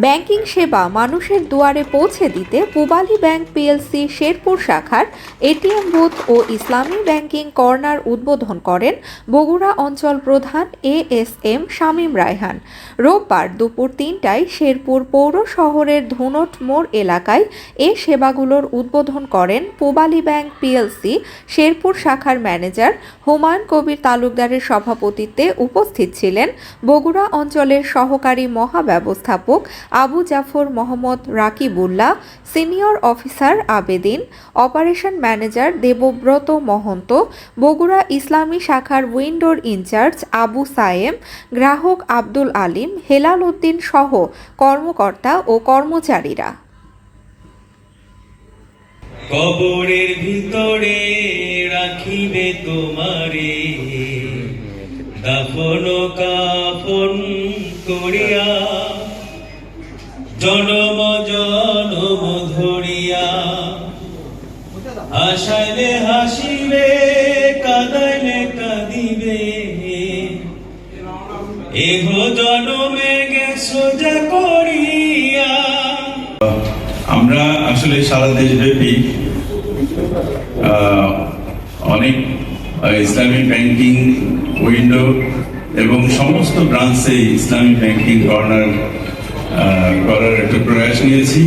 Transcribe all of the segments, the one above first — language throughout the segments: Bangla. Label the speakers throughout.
Speaker 1: ব্যাংকিং সেবা মানুষের দুয়ারে পৌঁছে দিতে পুবালী ব্যাংক পিএলসি শেরপুর শাখার এটিএম বুথ ও ইসলামী ব্যাংকিং কর্নার উদ্বোধন করেন বগুড়া অঞ্চল প্রধান A S M Shamim Raihan. রোববার দুপুর তিনটায় শেরপুর পৌর শহরের ধুনট মোড় এলাকায় এ সেবাগুলোর উদ্বোধন করেন পুবালী ব্যাংক পিএলসি শেরপুর শাখার ম্যানেজার হুমায়ুন কবির তালুকদারের সভাপতিত্বে উপস্থিত ছিলেন বগুড়া অঞ্চলের সহকারী মহাব্যবস্থাপক Abu Jafar Mohammad Rakibullah, senior officer Abedin, operation manager Debabrata Mahanta, Bogura Islami শাখার উইন্ডোর ইনচার্জ আবু সায়েম, গ্রাহক আব্দুল আলিম, হেলাল উদ্দিন সহ কর্মকর্তা ও কর্মচারীরা।
Speaker 2: কবরের ভিতরে রাখিবে তোমারে, দাফন কাফন করিয়া জনম জনম ধরিয়া। হাসাইলে হাসিবে, কাঁদাইলে কাঁদিবে। এহ জনমে গেছো যা করিয়া।
Speaker 3: আমরা আসলে সারা দেশব্যাপী অনেক ইসলামিক ব্যাংকিং উইন্ডো এবং সমস্ত ব্রাঞ্চে ইসলামিক ব্যাংকিং কর্নার প্রয়াস নিয়েছি।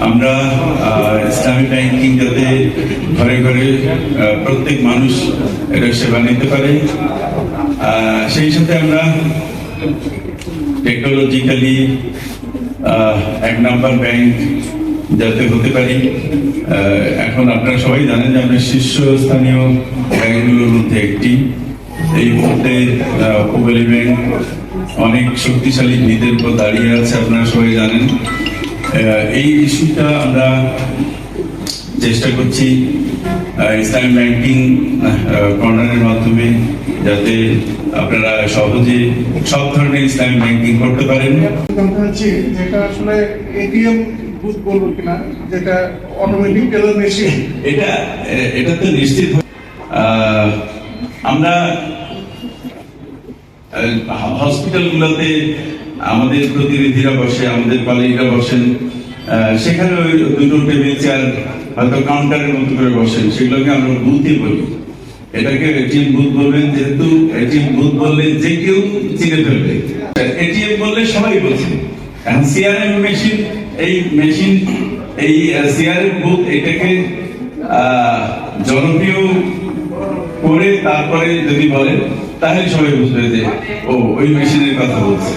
Speaker 3: আমরা আহ, ইসলামিক ব্যাংকিং যাতে ঘরে ঘরে প্রত্যেক মানুষ এটা সেবা নিতে পারে। সেই সাথে আমরা টেকনোলজিক্যালি এক নাম্বার ব্যাংক যাতে হতে পারি। এখন আপনারা সবাই জানেন যে আমরা শীর্ষস্থানীয় ব্যাংকগুলোর মধ্যে একটি। এই মুহূর্তে ব্যাংক অনেক শক্তিশালী ভিতের উপর দাঁড়িয়ে আছে আপনারা সবাই জানেন। এই ইস্যুটা আমরা চেষ্টা করছি ইসলামিক ব্যাংকিং কর্নারের মাধ্যমে যাতে আপনারা সহজে সব ধরনের ইসলামিক ব্যাংকিং করতে পারেন।
Speaker 4: যেটা আসলে এটিএম বুথ বলব কিনা যেটা অটোমেটিক টেলার মেশিন
Speaker 3: এটা এটা তো নিশ্চিত আহ, আমরা হসপিটালগুলোতে আমাদের প্রতিনিধিরা বসে, আমাদের কলিগরা বসেন। সেখানে ওই দুটো টেবিল চেয়ার হয়তো কাউন্টারের মতো করে বসেন। সেগুলোকে আমরা বুথই বলি। এটাকে এটিএম বুথ বলবেন, যেহেতু এটিএম বুথ বললে যে কেউ চিনে ফেলবে। এটিএম বললে সবাই বলছে এখন সিআরএম মেশিন এই মেশিন এই সিআরএম বুথ এটাকে জনপ্রিয় করে তারপরে যদি বলেন তাহলে সবাই বুঝবে যে ও ওই মেশিনের কথা বলছে।